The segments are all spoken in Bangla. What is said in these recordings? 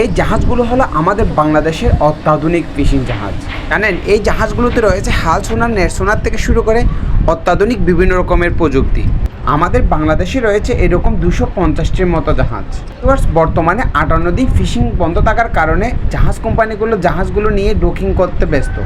এই জাহাজগুলো হলো আমাদের বাংলাদেশের অত্যাধুনিক ফিশিং জাহাজ। জানেন, এই জাহাজগুলোতে রয়েছে হাল সোনার নেট সোনার থেকে শুরু করে অত্যাধুনিক বিভিন্ন রকমের প্রযুক্তি। আমাদের বাংলাদেশে রয়েছে এরকম দুশো পঞ্চাশটির মতো জাহাজ। বর্তমানে আটান্ন দিন ফিশিং বন্ধ থাকার কারণে জাহাজ কোম্পানিগুলো জাহাজগুলো নিয়ে ডোকিং করতে ব্যস্ত।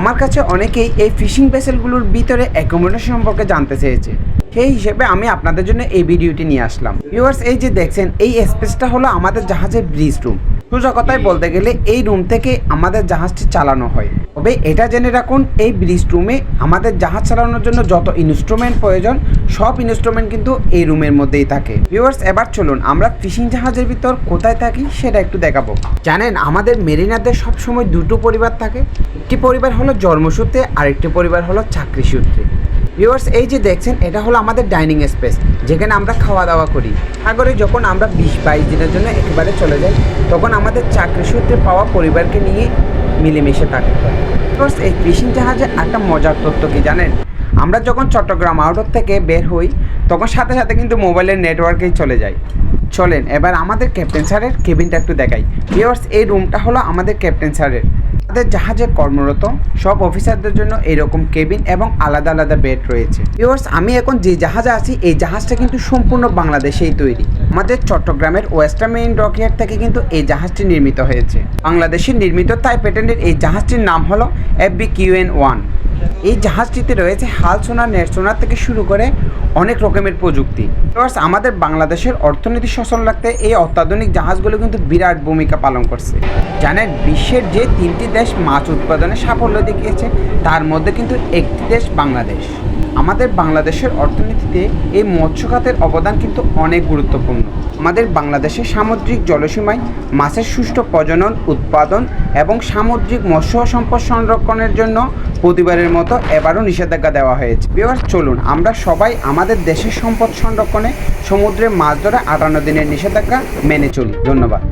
আমার কাছে অনেকেই এই ফিশিং ভেসেলগুলোর ভিতরে অ্যাকোমোডেশন সম্পর্কে জানতে চেয়েছে। সেই হিসেবে আমি আপনাদের জন্য এই ভিডিওটি নিয়ে আসলাম। ভিউয়ার্স, এই যে দেখছেন, এই স্পেসটা হলো আমাদের জাহাজের ব্রিজ রুম সোজা কথায় বলতে গেলে এই রুম থেকে আমাদের জাহাজটি চালানো হয়। তবে এটা জেনে রাখুন এই ব্রিজ রুমে আমাদের জাহাজ চালানোর জন্য যত ইনস্ট্রুমেন্ট প্রয়োজন সব ইনস্ট্রুমেন্ট কিন্তু এই রুমের মধ্যেই থাকে। ভিউয়ার্স এবার চলুন আমরা ফিশিং জাহাজের ভিতর কোথায় থাকি সেটা একটু দেখাবো। জানেন আমাদের মেরিনাতে সবসময় দুটো পরিবার থাকে। একটি পরিবার হলো জন্মসূত্রে আরেকটি পরিবার হলো চাকরি সূত্রে। ভিউয়ার্স এই যে দেখছেন, এটা হলো আমাদের ডাইনিং স্পেস যেখানে আমরা খাওয়া দাওয়া করি। সাগরে যখন আমরা বিশ বাইশ দিনের জন্য একেবারে চলে যাই, তখন আমাদের চাকরি সূত্রে পাওয়া পরিবারকে নিয়ে মিলেমিশে থাকতে হয়। এই ফিশিং জাহাজে একটা মজার তথ্য কি জানেন? আমরা যখন চট্টগ্রাম আউটার থেকে বের হই, তখন সাথে সাথে কিন্তু মোবাইলের নেটওয়ার্কেই চলে যায়। চলেন, এবার আমাদের ক্যাপ্টেন স্যারের কেবিনটা একটু দেখাই। ভিউয়ার্স এই রুমটা হলো আমাদের ক্যাপ্টেন স্যারের আমাদের জাহাজে কর্মরত। সব অফিসারদের জন্য এরকম কেবিন এবং আলাদা আলাদা বেড রয়েছে। ইউর্স আমি এখন যে জাহাজে আছি, এই জাহাজটা কিন্তু সম্পূর্ণ বাংলাদেশেই তৈরি। আমাদের চট্টগ্রামের ওয়েস্টার্ন ডকইয়ার্ড থেকে কিন্তু এই জাহাজটি নির্মিত হয়েছে। বাংলাদেশে নির্মিত তাই পেটেন্টের এই জাহাজটির নাম হলো এফ বি কিউএন ওয়ান। এই জাহাজটিতে রয়েছে হাল সোনার নেট সোনার থেকে শুরু করে অনেক রকমের প্রযুক্তি। Viewers, আমাদের বাংলাদেশের অর্থনীতি সচল রাখতে এই অত্যাধুনিক জাহাজগুলো কিন্তু বিরাট ভূমিকা পালন করছে। জানেন বিশ্বের যে তিনটি দেশ মাছ উৎপাদনে সাফল্য দেখিয়েছে তার মধ্যে কিন্তু একটি দেশ বাংলাদেশ। আমাদের বাংলাদেশের অর্থনীতিতে এই মৎস্য খাতের অবদান কিন্তু অনেক গুরুত্বপূর্ণ। আমাদের বাংলাদেশের সামুদ্রিক জলসীমায় মাছের সুষ্ঠু প্রজনন, উৎপাদন এবং সামুদ্রিক মৎস্য সম্পদ সংরক্ষণের জন্য প্রতিবারের মতো এবারও নিষেধাজ্ঞা দেওয়া হয়েছে। এবার চলুন, আমরা সবাই আমাদের দেশের সম্পদ সংরক্ষণে সমুদ্রে মাছ ধরে আটান্ন দিনের নিষেধাজ্ঞা মেনে চলি। ধন্যবাদ।